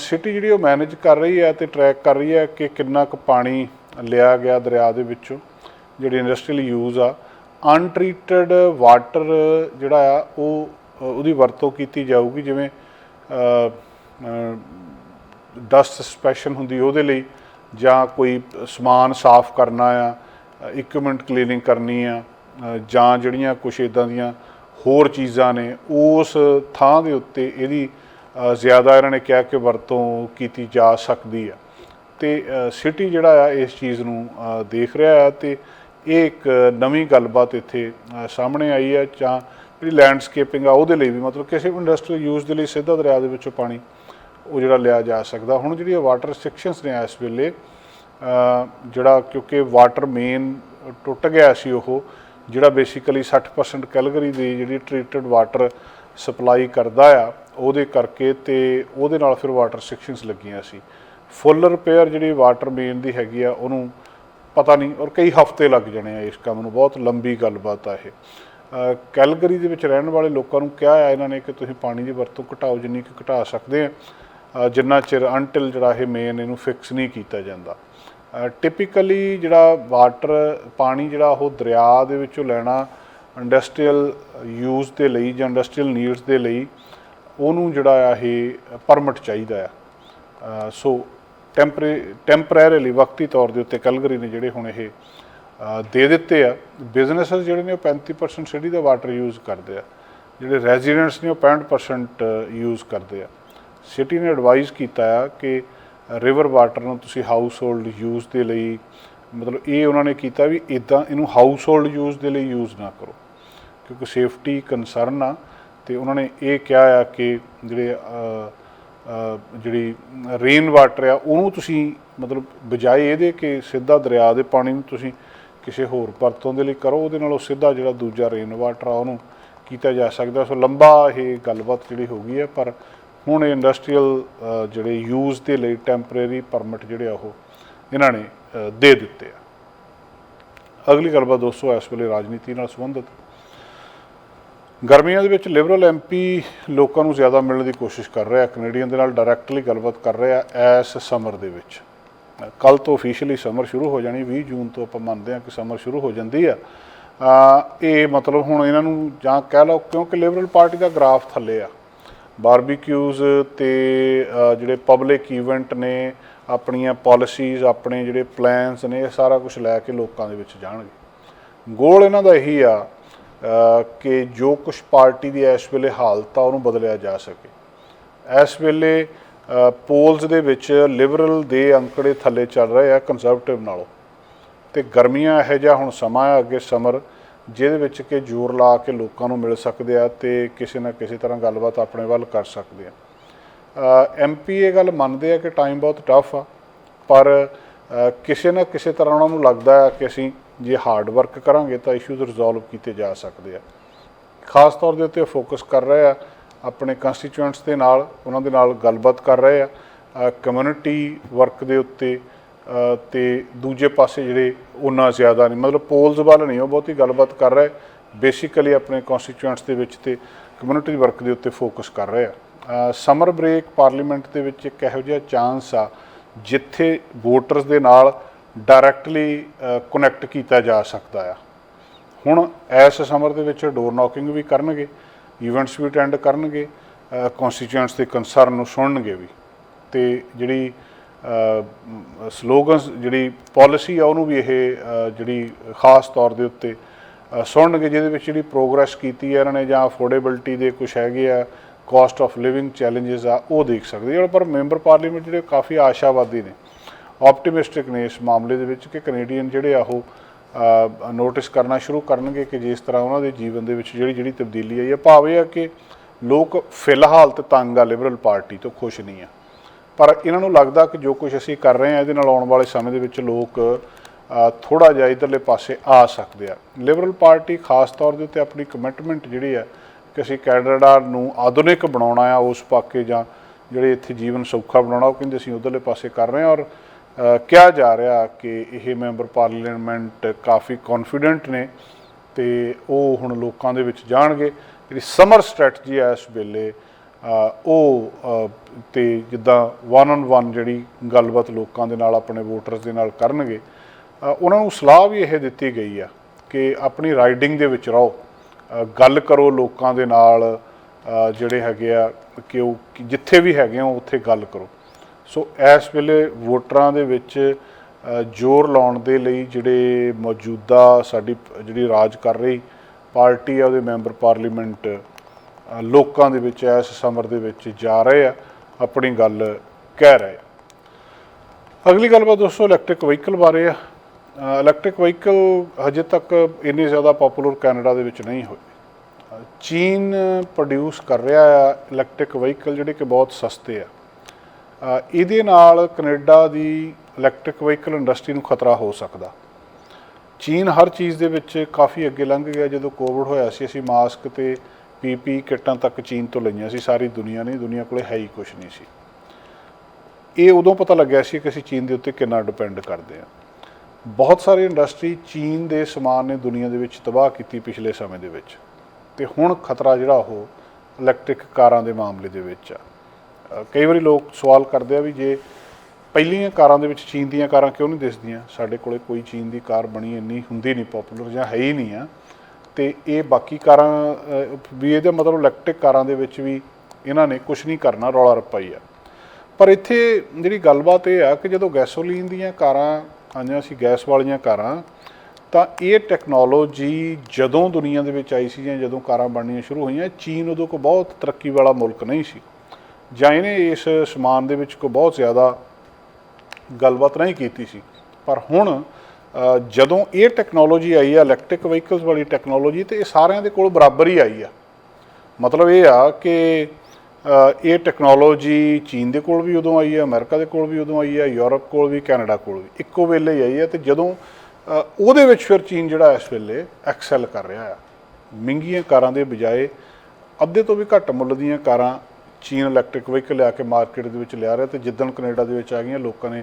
ਸਿਟੀ ਜਿਹੜੀ ਉਹ ਮੈਨੇਜ ਕਰ ਰਹੀ ਹੈ ਤੇ ਟਰੈਕ ਕਰ ਰਹੀ ਹੈ ਕਿ ਕਿੰਨਾ ਕੁ ਪਾਣੀ ਲਿਆ ਗਿਆ ਦਰਿਆ ਦੇ ਵਿੱਚੋਂ, ਜਿਹੜੀ ਇੰਡਸਟਰੀਅਲ ਯੂਜ਼ ਆ। ਅਨਟ੍ਰੀਟਡ ਵਾਟਰ ਜਿਹੜਾ ਆ, ਉਹ ਉਹਦੀ ਵਰਤੋਂ ਕੀਤੀ ਜਾਊਗੀ, ਜਿਵੇਂ ਡਸਟ ਸਪੈਸ਼ਨ ਹੁੰਦੀ ਉਹਦੇ ਲਈ, ਜਾਂ ਕੋਈ ਸਮਾਨ ਸਾਫ਼ ਕਰਨਾ ਆ ਇਕਵਿਪਮੈਂਟ ਕਲੀਨਿੰਗ ਕਰਨੀ ਆ ਜਾਂ ਜਿਹੜੀਆਂ ਕੁਝ ਇਦਾਂ ਦੀਆਂ ਹੋਰ ਚੀਜ਼ਾਂ ਨੇ, ਉਸ ਥਾਂ ਦੇ ਉੱਤੇ ਇਹਦੀ ਜ਼ਿਆਦਾ ਇਹਨਾਂ ਨੇ ਕਿਹਾ ਕਿ ਵਰਤੋਂ ਕੀਤੀ ਜਾ ਸਕਦੀ ਆ ਤੇ ਸਿਟੀ ਜਿਹੜਾ ਆ, ਇਸ ਚੀਜ਼ ਨੂੰ ਦੇਖ ਰਿਹਾ ਆ ਤੇ ਇਹ ਇੱਕ ਨਵੀਂ ਗੱਲਬਾਤ ਇੱਥੇ ਸਾਹਮਣੇ ਆਈ ਆ ਜਾਂ ਜਿਹੜੀ ਲੈਂਡਸਕੇਪਿੰਗ ਆ ਉਹਦੇ ਲਈ ਵੀ, ਮਤਲਬ ਕਿਸੇ ਵੀ ਇੰਡਸਟਰੀਅਲ ਯੂਜ਼ ਦੇ ਲਈ ਸਿੱਧਾ ਦਰਿਆ ਦੇ ਵਿੱਚੋਂ ਪਾਣੀ ਉਹ ਜਿਹੜਾ ਲਿਆ ਜਾ ਸਕਦਾ। ਹੁਣ ਜਿਹੜੀਆਂ ਵਾਟਰ ਰਿਸਟ੍ਰਿਕਸ਼ਨਸ ਨੇ ਇਸ ਵੇਲੇ ਜਿਹੜਾ ਕਿਉਂਕਿ ਵਾਟਰ ਮੇਨ ਟੁੱਟ ਗਿਆ ਸੀ ਉਹ, ਜਿਹੜਾ ਬੇਸਿਕਲੀ 60% ਕੈਲਗਰੀ ਦੀ ਜਿਹੜੀ ਟ੍ਰੀਟਡ ਵਾਟਰ ਸਪਲਾਈ ਕਰਦਾ ਆ, ਉਹਦੇ ਕਰਕੇ ਤੇ ਉਹਦੇ ਨਾਲ ਫਿਰ ਵਾਟਰ ਰਿਸਟ੍ਰਿਕਸ਼ਨਸ ਲੱਗੀਆਂ ਸੀ। ਫੁੱਲ ਰਿਪੇਅਰ ਜਿਹੜੀ ਵਾਟਰ ਮੇਨ ਦੀ ਹੈਗੀ ਆ, ਉਹਨੂੰ ਪਤਾ ਨਹੀਂ, ਔਰ ਕਈ ਹਫ਼ਤੇ ਲੱਗ ਜਾਣੇ ਆ ਇਸ ਕੰਮ ਨੂੰ, ਬਹੁਤ ਲੰਬੀ ਗੱਲਬਾਤ ਆ ਇਹ। ਕੈਲਗਰੀ ਦੇ ਵਿੱਚ ਰਹਿਣ ਵਾਲੇ ਲੋਕਾਂ ਨੂੰ ਕਿਹਾ ਆ ਇਹਨਾਂ ਨੇ ਕਿ ਤੁਸੀਂ ਪਾਣੀ ਦੀ ਵਰਤੋਂ ਘਟਾਓ, ਜਿੰਨੀ ਕਿ ਘਟਾ ਸਕਦੇ ਆ। ਜਿੰਨਾ ਚਿਰ ਅਨਟਿਲ ਜਿਹੜਾ ਇਹ ਮੇਨ ਇਹਨੂੰ ਫਿਕਸ ਨਹੀਂ ਕੀਤਾ ਜਾਂਦਾ। ਟਿਪੀਕਲੀ ਜਿਹੜਾ ਵਾਟਰ ਪਾਣੀ ਜਿਹੜਾ ਉਹ ਦਰਿਆ ਦੇ ਵਿੱਚੋਂ ਲੈਣਾ ਇੰਡਸਟਰੀਅਲ ਯੂਜ਼ ਦੇ ਲਈ ਜਾਂ ਇੰਡਸਟਰੀਅਲ ਨੀਡਸ ਦੇ ਲਈ ਉਹਨੂੰ ਜਿਹੜਾ ਆ ਇਹ ਪਰਮਿਟ ਚਾਹੀਦਾ ਆ। ਸੋ ਟੈਂਪਰੇ ਟੈਂਪਰੇਰੀਲੀ ਵਕਤੀ ਤੌਰ ਦੇ ਉੱਤੇ ਕਲਗਰੀ ਨੇ ਜਿਹੜੇ ਹੁਣ ਇਹ ਦੇ ਦਿੱਤੇ ਆ। ਬਿਜ਼ਨੈਸਸ ਜਿਹੜੇ ਨੇ ਉਹ 35% ਸਿਟੀ ਦਾ ਵਾਟਰ ਯੂਜ਼ ਕਰਦੇ ਆ। ਜਿਹੜੇ ਰੈਜ਼ੀਡੈਂਟਸ ਨੇ ਉਹ 65% ਯੂਜ਼ ਕਰਦੇ ਆ। ਸਿਟੀ ਨੇ ਐਡਵਾਈਜ਼ ਕੀਤਾ ਆ ਕਿ ਰਿਵਰ ਵਾਟਰ ਨੂੰ ਤੁਸੀਂ ਹਾਊਸ ਹੋਲਡ ਯੂਜ਼ ਦੇ ਲਈ, ਮਤਲਬ ਇਹ ਉਹਨਾਂ ਨੇ ਕੀਤਾ ਵੀ ਇਦਾਂ ਇਹਨੂੰ ਹਾਊਸ ਹੋਲਡ ਯੂਜ਼ ਦੇ ਲਈ ਯੂਜ਼ ਨਾ ਕਰੋ। ਕਿਉਂਕਿ ਸੇਫਟੀ ਕੰਸਰਨ ਆ, ਤੇ ਉਹਨਾਂ ਨੇ ਇਹ ਕਿਹਾ ਆ ਕਿ ਜਿਹੜੇ ਜਿਹੜੀ ਰੇਨ ਵਾਟਰ ਆ, ਉਹਨੂੰ ਤੁਸੀਂ ਮਤਲਬ ਬਜਾਏ ਇਹਦੇ ਕਿ ਸਿੱਧਾ ਦਰਿਆ ਦੇ ਪਾਣੀ ਨੂੰ ਤੁਸੀਂ ਕਿਸੇ ਹੋਰ ਪਰਤੋਂ ਦੇ ਲਈ ਕਰੋ, ਉਹਦੇ ਨਾਲੋਂ ਸਿੱਧਾ ਜਿਹੜਾ ਦੂਜਾ ਰੇਨ ਵਾਟਰ ਆ, ਉਹਨੂੰ ਕੀਤਾ ਜਾ ਸਕਦਾ। ਸੋ ਲੰਬਾ ਇਹ ਗੱਲਬਾਤ ਜਿਹੜੀ ਹੋ ਗਈ ਹੈ ਪਰ ਹੁਣ ਇਹ ਇੰਡਸਟਰੀਅਲ ਜਿਹੜੇ ਯੂਜ਼ ਦੇ ਲਈ ਟੈਂਪਰੇਰੀ ਪਰਮਿਟ ਜਿਹੜੇ ਆ, ਉਹ ਇਹਨਾਂ ਨੇ ਦੇ ਦਿੱਤੇ ਆ। ਅਗਲੀ ਗੱਲਬਾਤ ਦੋਸਤੋ, ਇਸ ਵੇਲੇ ਰਾਜਨੀਤੀ ਨਾਲ ਸੰਬੰਧਿਤ। ਗਰਮੀਆਂ ਦੇ ਵਿੱਚ ਲਿਬਰਲ ਐਮਪੀ ਲੋਕਾਂ ਨੂੰ ਜ਼ਿਆਦਾ ਮਿਲਣ ਦੀ ਕੋਸ਼ਿਸ਼ ਕਰ ਰਿਹਾ ਕੈਨੇਡੀਅਨ ਦੇ ਨਾਲ ਡਾਇਰੈਕਟਲੀ ਗੱਲਬਾਤ ਕਰ ਰਿਹਾ ਐਸ ਸਮਰ ਦੇ ਵਿੱਚ। ਕੱਲ ਤੋਂ ਅਫੀਸ਼ੀਅਲੀ ਸਮਰ ਸ਼ੁਰੂ ਹੋ ਜਾਣੀ 20 ਜੂਨ ਤੋਂ ਆਪਾਂ ਮੰਨਦੇ ਹਾਂ ਕਿ ਸਮਰ ਸ਼ੁਰੂ ਹੋ ਜਾਂਦੀ ਆ। ਇਹ ਮਤਲਬ ਹੁਣ ਇਹਨਾਂ ਨੂੰ ਜਾਂ ਕਹਿ ਲਓ ਕਿਉਂਕਿ ਲਿਬਰਲ ਪਾਰਟੀ ਦਾ ਗ੍ਰਾਫ ਥੱਲੇ ਆ। ਬਾਰਬੀਕਿਊਜ਼ ਤੇ ਜਿਹੜੇ ਪਬਲਿਕ ਇਵੈਂਟ ਨੇ, ਆਪਣੀਆਂ ਪਾਲਿਸੀਜ਼ ਆਪਣੇ ਜਿਹੜੇ ਪਲਾਨਸ ਨੇ, ਇਹ ਸਾਰਾ ਕੁਝ ਲੈ ਕੇ ਲੋਕਾਂ ਦੇ ਵਿੱਚ ਜਾਣਗੇ। ਗੋਲ ਇਹਨਾਂ ਦਾ ਇਹੀ ਆ ਕਿ ਜੋ ਕੁਝ ਪਾਰਟੀ ਦੀ ਇਸ ਵੇਲੇ ਹਾਲਤ ਆ, ਉਹਨੂੰ ਬਦਲਿਆ ਜਾ ਸਕੇ। ਇਸ ਵੇਲੇ ਪੋਲਸ ਦੇ ਵਿੱਚ ਲਿਬਰਲ ਦੇ ਅੰਕੜੇ ਥੱਲੇ ਚੱਲ ਰਹੇ ਆ ਕੰਜ਼ਰਵੇਟਿਵ ਨਾਲੋਂ। ਤੇ ਗਰਮੀਆਂ ਇਹੋ ਜਿਹਾ ਹੁਣ ਸਮਾਂ ਆ ਅੱਗੇ ਸਮਰ, ਜਿਹਦੇ ਵਿੱਚ ਕਿ ਜ਼ੋਰ ਲਾ ਕੇ ਲੋਕਾਂ ਨੂੰ ਮਿਲ ਸਕਦੇ ਆ ਤੇ ਕਿਸੇ ਨਾ ਕਿਸੇ ਤਰ੍ਹਾਂ ਗੱਲਬਾਤ ਆਪਣੇ ਵੱਲ ਕਰ ਸਕਦੇ ਆ। ਐਮਪੀ ਇਹ ਗੱਲ ਮੰਨਦੇ ਆ ਕਿ ਟਾਈਮ ਬਹੁਤ ਟਫ ਆ, ਪਰ ਕਿਸੇ ਨਾ ਕਿਸੇ ਤਰ੍ਹਾਂ ਉਹਨਾਂ ਨੂੰ ਲੱਗਦਾ ਆ ਕਿ ਅਸੀਂ ਜੇ ਹਾਰਡ ਵਰਕ ਕਰਾਂਗੇ ਤਾਂ ਇਸ਼ੂਜ਼ ਰਿਜ਼ੋਲਵ ਕੀਤੇ ਜਾ ਸਕਦੇ ਆ। ਖਾਸ ਤੌਰ ਦੇ ਉੱਤੇ ਫੋਕਸ ਕਰ ਰਹੇ ਆ ਆਪਣੇ ਕੰਸਟੀਚੁਐਂਟਸ ਦੇ ਨਾਲ ਉਹਨਾਂ ਦੇ ਨਾਲ ਗੱਲਬਾਤ ਕਰ ਰਹੇ ਆ ਕਮਿਊਨਿਟੀ ਵਰਕ ਦੇ ਉੱਤੇ ਅ, ਤੇ ਦੂਜੇ ਪਾਸੇ ਜਿਹੜੇ ਉਹਨਾਂ ਜ਼ਿਆਦਾ ਨਹੀਂ ਮਤਲਬ ਪੋਲਸ ਵੱਲ ਨਹੀਂ ਉਹ ਬਹੁਤੀ ਗੱਲਬਾਤ ਕਰ ਰਹੇ ਬੇਸਿਕਲੀ ਆਪਣੇ ਕੰਸਟੀਚੁਐਂਟਸ ਦੇ ਵਿੱਚ ਤੇ ਕਮਿਊਨਿਟੀ ਵਰਕ ਦੇ ਉੱਤੇ ਫੋਕਸ ਕਰ ਰਹੇ ਆ। ਸਮਰ ਬ੍ਰੇਕ ਪਾਰਲੀਮੈਂਟ ਦੇ ਵਿੱਚ ਇੱਕ ਇਹੋ ਜਿਹਾ ਚਾਂਸ ਆ ਜਿੱਥੇ ਵੋਟਰਸ ਦੇ ਨਾਲ ਡਾਇਰੈਕਟਲੀ ਕਨੈਕਟ ਕੀਤਾ ਜਾ ਸਕਦਾ ਆ। ਹੁਣ ਇਸ ਸਮਰ ਦੇ ਵਿੱਚ ਡੋਰ ਨੌਕਿੰਗ ਵੀ ਕਰਨਗੇ ਇਵੈਂਟਸ ਵੀ ਅਟੈਂਡ ਕਰਨਗੇ ਕਨਸਟੀਚੁਐਂਟਸ ਦੇ ਕੰਸਰਨ ਨੂੰ ਸੁਣਨਗੇ ਵੀ। ਤੇ ਜਿਹੜੀ ਸਲੋਗਨਸ ਜਿਹੜੀ ਪਾਲਿਸੀ ਆ, ਉਹਨੂੰ ਵੀ ਇਹ ਜਿਹੜੀ ਖਾਸ ਤੌਰ ਦੇ ਉੱਤੇ ਸੁਣਨਗੇ, ਜਿਹਦੇ ਵਿੱਚ ਜਿਹੜੀ ਪ੍ਰੋਗਰੈਸ ਕੀਤੀ ਹੈ ਇਹਨਾਂ ਨੇ ਜਾਂ ਅਫੋਰਡੇਬਿਲਟੀ ਦੇ ਕੁਝ ਹੈਗੇ ਆ ਕਾਸਟ ਆਫ ਲਿਵਿੰਗ ਚੈਲੰਜਸ ਆ, ਉਹ ਦੇਖ ਸਕਦੇ ਆ। ਪਰ ਮੈਂਬਰ ਪਾਰਲੀਮੈਂਟ ਜਿਹੜੇ ਕਾਫੀ ਆਸ਼ਾਵਾਦੀ ਨੇ। ਆਪਟੀਮਿਸਟਿਕ ਨੇ ਇਸ ਮਾਮਲੇ ਦੇ ਵਿੱਚ ਕਿ ਕੈਨੇਡੀਅਨ ਜਿਹੜੇ ਆ ਉਹ ਨੋਟਿਸ ਕਰਨਾ ਸ਼ੁਰੂ ਕਰਨਗੇ ਕਿ ਜਿਸ ਤਰ੍ਹਾਂ ਉਹਨਾਂ ਦੇ ਜੀਵਨ ਦੇ ਵਿੱਚ ਜਿਹੜੀ ਜਿਹੜੀ ਤਬਦੀਲੀ ਆਈ ਹੈ ਭਾਵ ਇਹ ਆ ਕਿ ਲੋਕ ਫਿਲਹਾਲ ਤੇ ਤੰਗ ਆ ਲਿਬਰਲ ਪਾਰਟੀ ਤੋਂ, ਖੁਸ਼ ਨਹੀਂ ਆ। ਪਰ ਇਹਨਾਂ ਨੂੰ ਲੱਗਦਾ ਕਿ ਜੋ ਕੁਝ ਅਸੀਂ ਕਰ ਰਹੇ ਹਾਂ ਇਹਦੇ ਨਾਲ ਆਉਣ ਵਾਲੇ ਸਮੇਂ ਦੇ ਵਿੱਚ ਲੋਕ ਥੋੜਾ ਜਿਹਾ ਇਧਰਲੇ ਪਾਸੇ ਆ ਸਕਦੇ ਆ। ਲਿਬਰਲ ਪਾਰਟੀ ਖਾਸ ਤੌਰ ਦੇ ਉੱਤੇ ਆਪਣੀ ਕਮਿਟਮੈਂਟ ਜਿਹੜੀ ਆ ਕਿ ਅਸੀਂ ਕੈਨੇਡਾ ਨੂੰ ਆਧੁਨਿਕ ਬਣਾਉਣਾ ਆ, ਉਸ ਪਾਕੇ ਜਾਂ ਜਿਹੜੇ ਇੱਥੇ ਜੀਵਨ ਸੌਖਾ ਬਣਾਉਣਾ, ਉਹ ਕਹਿੰਦੇ ਅਸੀਂ ਉਧਰਲੇ ਪਾਸੇ ਕਰ ਰਹੇ ਹਾਂ ਔਰ ਕਿਹਾ ਜਾ ਰਿਹਾ ਕਿ ਇਹ ਮੈਂਬਰ ਪਾਰਲੀਮੈਂਟ ਕਾਫੀ ਕੌਨਫੀਡੈਂਟ ਨੇ ਤੇ ਉਹ ਹੁਣ ਲੋਕਾਂ ਦੇ ਵਿੱਚ ਜਾਣਗੇ। ਜਿਹੜੀ ਸਮਰ ਸਟ੍ਰੈਟਜੀ ਆ ਇਸ ਵੇਲੇ ਉਹ ਅ, ਤੇ ਜਿੱਦਾਂ ਵਨ ਔਨ ਵਨ ਜਿਹੜੀ ਗੱਲਬਾਤ ਲੋਕਾਂ ਦੇ ਨਾਲ ਆਪਣੇ ਵੋਟਰਸ ਦੇ ਨਾਲ ਕਰਨਗੇ ਉਹਨਾਂ ਨੂੰ ਸਲਾਹ ਵੀ ਇਹ ਦਿੱਤੀ ਗਈ ਆ ਕਿ ਆਪਣੀ ਰਾਈਡਿੰਗ ਦੇ ਵਿੱਚ ਰਹੋ। ਗੱਲ ਕਰੋ ਲੋਕਾਂ ਦੇ ਨਾਲ ਜਿਹੜੇ ਹੈਗੇ ਆ ਕਿ ਉਹ ਜਿੱਥੇ ਵੀ ਹੈਗੇ ਹੋ ਉੱਥੇ ਗੱਲ ਕਰੋ। ਸੋ ਇਸ ਵੇਲੇ ਵੋਟਰਾਂ ਦੇ ਵਿੱਚ ਜ਼ੋਰ ਲਾਉਣ ਦੇ ਲਈ ਜਿਹੜੇ ਮੌਜੂਦਾ ਸਾਡੀ ਜਿਹੜੀ ਰਾਜ ਕਰ ਰਹੀ ਪਾਰਟੀ ਆ, ਉਹਦੇ ਮੈਂਬਰ ਪਾਰਲੀਮੈਂਟ ਲੋਕਾਂ ਦੇ ਵਿੱਚ ਇਸ ਸਮਰ ਦੇ ਵਿੱਚ ਜਾ ਰਹੇ ਆ, ਆਪਣੀ ਗੱਲ ਕਹਿ ਰਹੇ ਆ। ਅਗਲੀ ਗੱਲਬਾਤ ਦੋਸਤੋ ਇਲੈਕਟ੍ਰਿਕ ਵਹੀਕਲ ਬਾਰੇ ਆ। ਇਲੈਕਟ੍ਰਿਕ ਵਹੀਕਲ ਹਜੇ ਤੱਕ ਇੰਨੇ ਜ਼ਿਆਦਾ ਪਪੂਲਰ ਕੈਨੇਡਾ ਦੇ ਵਿੱਚ ਨਹੀਂ ਹੋਏ। ਚੀਨ ਪ੍ਰੋਡਿਊਸ ਕਰ ਰਿਹਾ ਆ ਇਲੈਕਟ੍ਰਿਕ ਵਹੀਕਲ ਜਿਹੜੇ ਕਿ ਬਹੁਤ ਸਸਤੇ ਆ। ਇਹਦੇ ਨਾਲ ਕੈਨੇਡਾ ਦੀ ਇਲੈਕਟ੍ਰਿਕ ਵਹੀਕਲ ਇੰਡਸਟਰੀ ਨੂੰ ਖਤਰਾ ਹੋ ਸਕਦਾ। ਚੀਨ ਹਰ ਚੀਜ਼ ਦੇ ਵਿੱਚ ਕਾਫੀ ਅੱਗੇ ਲੰਘ ਗਿਆ। ਜਦੋਂ ਕੋਵਿਡ ਹੋਇਆ ਸੀ, ਅਸੀਂ ਮਾਸਕ ਤੇ ਪੀਪੀ ਕਿੱਟਾਂ ਤੱਕ ਚੀਨ ਤੋਂ ਲਈਆਂ ਸੀ। ਸਾਰੀ ਦੁਨੀਆ ਨੇ, ਦੁਨੀਆ ਕੋਲੇ ਹੈ ਹੀ ਕੁਝ ਨਹੀਂ ਸੀ। ਇਹ ਉਦੋਂ ਪਤਾ ਲੱਗਿਆ ਸੀ ਕਿ ਅਸੀਂ ਚੀਨ ਦੇ ਉੱਤੇ ਕਿੰਨਾ ਡਿਪੈਂਡ ਕਰਦੇ ਹਾਂ। ਬਹੁਤ ਸਾਰੀ ਇੰਡਸਟਰੀ ਚੀਨ ਦੇ ਸਮਾਨ ਨੇ ਦੁਨੀਆ ਦੇ ਵਿੱਚ ਤਬਾਹ ਕੀਤੀ ਪਿਛਲੇ ਸਮੇਂ ਦੇ ਵਿੱਚ। ਤੇ ਹੁਣ ਖਤਰਾ ਜਿਹੜਾ ਉਹ ਇਲੈਕਟ੍ਰਿਕ ਕਾਰਾਂ ਦੇ ਮਾਮਲੇ ਦੇ ਵਿੱਚ ਆ। ਕਈ ਵਾਰੀ ਲੋਕ ਸਵਾਲ ਕਰਦੇ ਆ ਵੀ ਜੇ ਪਹਿਲੀਆਂ ਕਾਰਾਂ ਦੇ ਵਿੱਚ ਚੀਨ ਦੀਆਂ ਕਾਰਾਂ ਕਿਉਂ ਨਹੀਂ ਦਿਸਦੀਆਂ? ਸਾਡੇ ਕੋਲੇ ਕੋਈ ਚੀਨ ਦੀ ਕਾਰ ਬਣੀ ਇੰਨੀ ਹੁੰਦੀ ਨਹੀਂ ਪਪੂਲਰ ਜਾਂ ਹੈ ਹੀ ਨਹੀਂ ਆ। ਤੇ ਇਹ ਬਾਕੀ ਕਾਰਾਂ ਵੀ ਇਹਦਾ ਮਤਲਬ ਇਲੈਕਟ੍ਰਿਕ ਕਾਰਾਂ ਦੇ ਵਿੱਚ ਵੀ ਇਹਨਾਂ ਨੇ ਕੁਝ ਨਹੀਂ ਕਰਨਾ, ਰੌਲਾ ਰੱਪਾ ਹੀ ਆ। ਪਰ ਇੱਥੇ ਜਿਹੜੀ ਗੱਲਬਾਤ ਇਹ ਆ ਕਿ ਜਦੋਂ ਗੈਸੋਲੀਨ ਦੀਆਂ ਕਾਰਾਂ ਆਈਆਂ ਸੀ ਗੈਸ ਵਾਲੀਆਂ ਕਾਰਾਂ, ਤਾਂ ਇਹ ਟੈਕਨੋਲੋਜੀ ਜਦੋਂ ਦੁਨੀਆ ਦੇ ਵਿੱਚ ਆਈ ਸੀ ਜਾਂ ਜਦੋਂ ਕਾਰਾਂ ਬਣਨੀਆਂ ਸ਼ੁਰੂ ਹੋਈਆਂ, ਚੀਨ ਉਦੋਂ ਕੋ ਬਹੁਤ ਤਰੱਕੀ ਵਾਲਾ ਮੁਲਕ ਨਹੀਂ ਸੀ। ਜਾਂ ਇਹਨੇ ਇਸ ਸਮਾਨ ਦੇ ਵਿੱਚ ਕੋ ਬਹੁਤ ਜ਼ਿਆਦਾ ਗੱਲਬਾਤ ਨਹੀਂ ਕੀਤੀ ਸੀ। ਪਰ ਹੁਣ ਜਦੋਂ ਇਹ ਟੈਕਨੋਲੋਜੀ ਆਈ ਆ ਇਲੈਕਟ੍ਰਿਕ ਵਹੀਕਲਸ ਵਾਲੀ ਟੈਕਨੋਲੋਜੀ ਤੇ ਇਹ ਸਾਰਿਆਂ ਦੇ ਕੋਲ ਬਰਾਬਰ ਹੀ ਆਈ ਆ। ਮਤਲਬ ਇਹ ਆ ਕਿ ਇਹ ਟੈਕਨੋਲੋਜੀ ਚੀਨ ਦੇ ਕੋਲ ਵੀ ਉਦੋਂ ਆਈ ਹੈ ਅਮਰੀਕਾ ਦੇ ਕੋਲ ਵੀ ਉਦੋਂ ਆਈ ਹੈ ਯੂਰਪ ਕੋਲ ਵੀ, ਕੈਨੇਡਾ ਕੋਲ ਵੀ। ਇੱਕੋ ਵੇਲੇ ਹੀ ਆਈ ਹੈ ਤੇ ਜਦੋਂ ਉਹਦੇ ਵਿੱਚ ਫਿਰ ਚੀਨ ਜਿਹੜਾ ਇਸ ਵੇਲੇ ਐਕਸੈਲ ਕਰ ਰਿਹਾ ਆ। ਮਹਿੰਗੀਆਂ ਕਾਰਾਂ ਦੇ ਬਜਾਏ ਅੱਧੇ ਤੋਂ ਵੀ ਘੱਟ ਮੁੱਲ ਦੀਆਂ ਕਾਰਾਂ ਚੀਨ ਇਲੈਕਟ੍ਰਿਕ ਵਹੀਕਲ ਲਿਆ ਕੇ ਮਾਰਕੀਟ ਦੇ ਵਿੱਚ ਲਿਆ ਰਿਹਾ ਤੇ ਜਿੱਦਣ ਕੈਨੇਡਾ ਦੇ ਵਿੱਚ ਆ ਗਈਆਂ, ਲੋਕਾਂ ਨੇ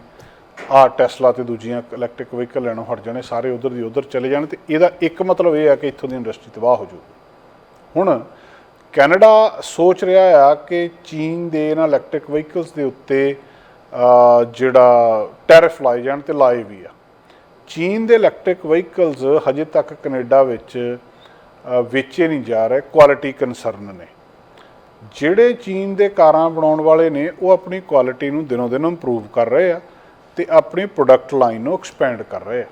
ਆ ਟੈਸਲਾ ਤੇ ਦੂਜੀਆਂ ਇਲੈਕਟ੍ਰਿਕ ਵਹੀਕਲ ਲੈਣੋਂ ਹਟ ਜਾਣੇ, ਸਾਰੇ ਉਧਰ ਦੀ ਉਧਰ ਚਲੇ ਜਾਣ ਤੇ ਇਹਦਾ ਇੱਕ ਮਤਲਬ ਇਹ ਆ ਕਿ ਇੱਥੋਂ ਦੀ ਇੰਡਸਟਰੀ ਤਬਾਹ ਹੋ ਜਾਊਗੀ। ਹੁਣ ਕੈਨੇਡਾ ਸੋਚ ਰਿਹਾ ਆ ਕਿ ਚੀਨ ਦੇ ਇਹਨਾਂ ਇਲੈਕਟ੍ਰਿਕ ਵਹੀਕਲਸ ਦੇ ਉੱਤੇ ਜਿਹੜਾ ਟੈਰਿਫ ਲਾਏ ਜਾਣ ਤੇ ਲਾਏ ਵੀ ਆ। ਚੀਨ ਦੇ ਇਲੈਕਟ੍ਰਿਕ ਵਹੀਕਲਸ ਹਜੇ ਤੱਕ ਕੈਨੇਡਾ ਵਿੱਚ ਵੇਚੇ ਨਹੀਂ ਜਾ ਰਹੇ, ਕੁਆਲਿਟੀ ਕਨਸਰਨ ਨੇ। ਜਿਹੜੇ ਚੀਨ ਦੇ ਕਾਰਾਂ ਬਣਾਉਣ ਵਾਲੇ ਨੇ, ਉਹ ਆਪਣੀ ਕੁਆਲਿਟੀ ਨੂੰ ਦਿਨੋਂ ਦਿਨ ਇੰਪਰੂਵ ਕਰ ਰਹੇ ਆ ਤੇ ਆਪਣੀ ਪ੍ਰੋਡਕਟ ਲਾਈਨ ਨੂੰ ਐਕਸਪੈਂਡ ਕਰ ਰਹੇ ਆ।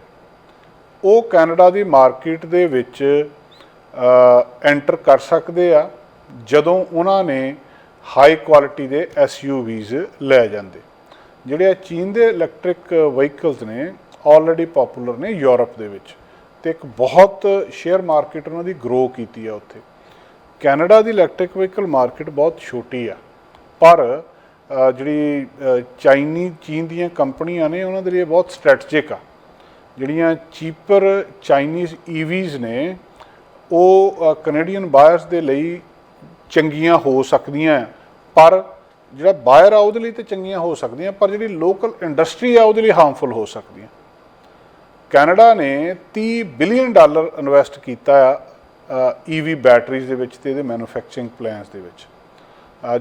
ਉਹ ਕੈਨੇਡਾ ਦੀ ਮਾਰਕੀਟ ਦੇ ਵਿੱਚ ਐਂਟਰ ਕਰ ਸਕਦੇ ਆ, ਜਦੋਂ ਉਹਨਾਂ ਨੇ ਹਾਈ ਕੁਆਲਿਟੀ ਦੇ ਐਸਯੂਵੀਜ਼ ਲੈ ਜਾਂਦੇ। ਜਿਹੜੇ ਆ ਚੀਨ ਦੇ ਇਲੈਕਟ੍ਰਿਕ ਵਹੀਕਲਸ ਨੇ ਆਲਰੇਡੀ ਪਪੂਲਰ ਨੇ ਯੂਰਪ ਦੇ ਵਿੱਚ ਤੇ ਇੱਕ ਬਹੁਤ ਸ਼ੇਅਰ ਮਾਰਕੀਟ ਉਹਨਾਂ ਦੀ ਗਰੋ ਕੀਤੀ ਆ ਉੱਥੇ। ਕੈਨੇਡਾ ਦੀ ਇਲੈਕਟ੍ਰਿਕ ਵਹੀਕਲ ਮਾਰਕੀਟ ਬਹੁਤ ਛੋਟੀ ਆ। ਪਰ ਜਿਹੜੀ ਚਾਈਨੀ, ਚੀਨ ਦੀਆਂ ਕੰਪਨੀਆਂ ਨੇ, ਉਹਨਾਂ ਦੇ ਲਈ ਬਹੁਤ ਸਟ੍ਰੈਟਜਿਕ ਆ। ਜਿਹੜੀਆਂ ਚੀਪਰ ਚਾਈਨੀਜ਼ ਈਵੀਜ਼ ਨੇ, ਉਹ ਕੈਨੇਡੀਅਨ ਬਾਇਰਸ ਦੇ ਲਈ ਚੰਗੀਆਂ ਹੋ ਸਕਦੀਆਂ ਪਰ, ਜਿਹੜਾ ਬਾਇਰ ਆ, ਉਹਦੇ ਲਈ ਤੇ ਚੰਗੀਆਂ ਹੋ ਸਕਦੀਆਂ, ਪਰ ਜਿਹੜੀ ਲੋਕਲ ਇੰਡਸਟਰੀ ਆ, ਉਹਦੇ ਲਈ ਹਾਰਮਫੁਲ ਹੋ ਸਕਦੀਆਂ। ਕੈਨੇਡਾ ਨੇ 30 ਬਿਲੀਅਨ ਡਾਲਰ ਇਨਵੈਸਟ ਕੀਤਾ ਆ ਈਵੀ ਬੈਟਰੀਜ਼ ਦੇ ਵਿੱਚ ਤੇ ਇਹਦੇ ਮੈਨੂਫੈਕਚਰਿੰਗ ਪਲਾਂਟਸ ਦੇ ਵਿੱਚ।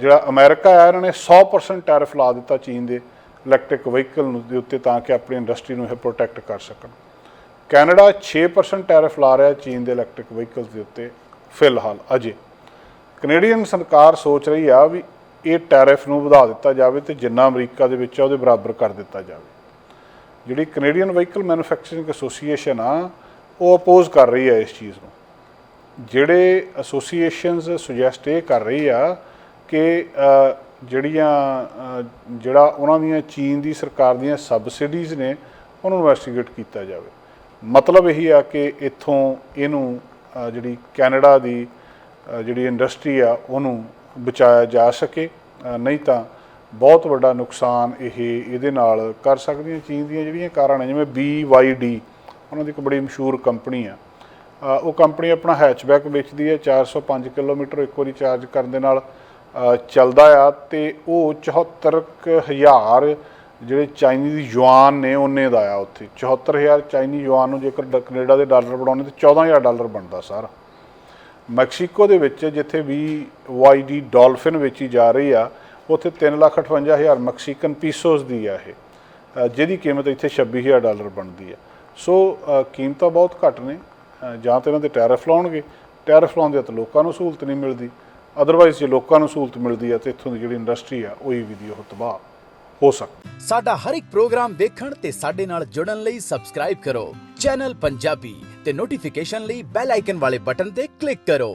ਜਿਹੜਾ ਅਮਰੀਕਾ ਆ ਇਹਨਾਂ ਨੇ 100% ਟੈਰਿਫ ਲਾ ਦਿੱਤਾ ਚੀਨ ਦੇ ਇਲੈਕਟ੍ਰਿਕ ਵਹੀਕਲ ਦੇ ਉੱਤੇ ਤਾਂ ਕਿ ਆਪਣੀ ਇੰਡਸਟਰੀ ਨੂੰ ਇਹ ਪ੍ਰੋਟੈਕਟ ਕਰ ਸਕਣ। ਕੈਨੇਡਾ 6% ਟੈਰਿਫ ਲਾ ਰਿਹਾ ਚੀਨ ਦੇ ਇਲੈਕਟ੍ਰਿਕ ਵਹੀਕਲਸ ਦੇ ਉੱਤੇ, ਫਿਲਹਾਲ, ਅਜੇ। ਕੈਨੇਡੀਅਨ ਸਰਕਾਰ ਸੋਚ ਰਹੀ ਆ ਵੀ ਇਹ ਟੈਰਿਫ ਨੂੰ ਵਧਾ ਦਿੱਤਾ ਜਾਵੇ ਤੇ ਜਿੰਨਾ ਅਮਰੀਕਾ ਦੇ ਵਿੱਚ ਆ, ਉਹਦੇ ਬਰਾਬਰ ਕਰ ਦਿੱਤਾ ਜਾਵੇ। ਜਿਹੜੀ ਕੈਨੇਡੀਅਨ ਵਹੀਕਲ ਮੈਨੂਫੈਕਚਰਿੰਗ ਐਸੋਸੀਏਸ਼ਨ ਆ, ਉਹ ਅਪੋਜ਼ ਕਰ ਰਹੀ ਹੈ ਇਸ ਚੀਜ਼ ਨੂੰ। ਜਿਹੜੇ ਐਸੋਸੀਏਸ਼ਨਸ ਸੁਜੈਸਟ ਇਹ ਕਰ ਰਹੀ ਆ ਕਿ ਜਿਹੜੀਆਂ ਜਿਹੜਾ ਉਹਨਾਂ ਦੀਆਂ ਚੀਨ ਦੀ ਸਰਕਾਰ ਦੀਆਂ ਸਬਸਿਡੀਜ਼ ਨੇ, ਉਹਨੂੰ ਇਨਵੈਸਟੀਗੇਟ ਕੀਤਾ ਜਾਵੇ। ਮਤਲਬ ਇਹੀ ਆ ਕਿ ਇੱਥੋਂ ਇਹਨੂੰ ਜਿਹੜੀ ਕੈਨੇਡਾ ਦੀ ਜਿਹੜੀ ਇੰਡਸਟਰੀ ਆ, ਉਹਨੂੰ ਬਚਾਇਆ ਜਾ ਸਕੇ। ਨਹੀਂ ਤਾਂ ਬਹੁਤ ਵੱਡਾ ਨੁਕਸਾਨ ਇਹ, ਇਹਦੇ ਨਾਲ ਕਰ ਸਕਦੀਆਂ ਚੀਨ ਦੀਆਂ ਜਿਹੜੀਆਂ ਕਾਰਾਂ ਨੇ, ਜਿਵੇਂ BYD ਉਹਨਾਂ ਦੀ ਇੱਕ ਬੜੀ ਮਸ਼ਹੂਰ ਕੰਪਨੀ ਆ। ਉਹ ਕੰਪਨੀ ਆਪਣਾ ਹੈਚਬੈਕ ਵੇਚਦੀ ਹੈ 405 ਕਿਲੋਮੀਟਰ ਇੱਕ ਵਾਰੀ ਚਾਰਜ ਕਰਨ ਦੇ ਨਾਲ ਚੱਲਦਾ ਆ ਤੇ ਉਹ 74000 ਜਿਹੜੇ ਚਾਈਨੀਜ਼ ਦੀ ਯੁਆਨ ਨੇ, ਉਹਨੇ ਦਾ ਆ ਉੱਥੇ। 74000 ਚਾਈਨੀਜ਼ ਯੁਆਨ ਨੂੰ ਜੇਕਰ ਡ- ਕੈਨੇਡਾ ਦੇ ਡਾਲਰ ਬਣਾਉਣੇ ਤੇ 14000 ਡਾਲਰ ਬਣਦਾ ਸਾਰਾ। ਮੈਕਸੀਕੋ ਦੇ ਵਿੱਚ ਜਿੱਥੇ ਵੀ YD ਡਾਲਫਿਨ ਵੇਚੀ ਜਾ ਰਹੀ ਆ, ਉੱਥੇ 358000 ਮੈਕਸੀਕਨ ਪੀਸੋਸ ਦੀ ਆ ਇਹ। ਜਿਹਦੀ ਕੀਮਤ ਇੱਥੇ 26000 ਡਾਲਰ ਬਣਦੀ ਆ। ਸੋ ਕੀਮਤਾਂ ਬਹੁਤ ਘੱਟ ਨੇ। ਜਾਂ ਤਾਂ ਇਹਨਾਂ ਤੇ ਟੈਰਿਫ ਲਾਉਣਗੇ। ਟੈਰਿਫ ਲਾਉਂਦੇ ਤਾਂ ਲੋਕਾਂ ਨੂੰ ਸਹੂਲਤ ਨਹੀਂ ਮਿਲਦੀ। ਅਦਰਵਾਈਜ਼ ਜੇ ਲੋਕਾਂ ਨੂੰ ਸਹੂਲਤ ਮਿਲਦੀ ਹੈ ਤੇ ਇੱਥੋਂ ਦੀ ਜਿਹੜੀ ਇੰਡਸਟਰੀ ਆ ਉਹੀ ਵੀ ਉਹ ਤਬਾਹ ਹੋ ਸਕਦੀ ਸਾਡਾ ਹਰ ਇੱਕ ਪ੍ਰੋਗਰਾਮ ਦੇਖਣ ਤੇ ਸਾਡੇ ਨਾਲ ਜੁੜਨ ਲਈ ਸਬਸਕ੍ਰਾਈਬ ਕਰੋ। ਚੈਨਲ ਪੰਜਾਬੀ ਤੇ ਨੋਟੀਫਿਕੇਸ਼ਨ ਲਈ ਬੈਲ ਆਈਕਨ ਵਾਲੇ ਬਟਨ ਤੇ ਕਲਿੱਕ ਕਰੋ।